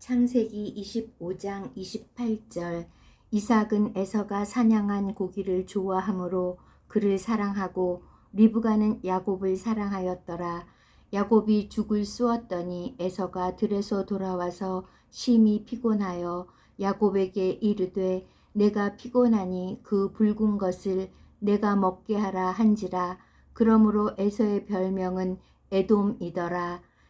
창세기 25장 28절 이삭은 에서가 사냥한 고기를 좋아하므로 그를 사랑하고 리브가는 야곱을 사랑하였더라. 야곱이 죽을 쑤었더니 에서가 들에서 돌아와서 심히 피곤하여 야곱에게 이르되 내가 피곤하니 그 붉은 것을 내가 먹게 하라 한지라 그러므로 에서의 별명은 에돔이더라.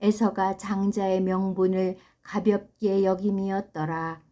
에서가 장자의 명분을 가볍게 여김이었더라.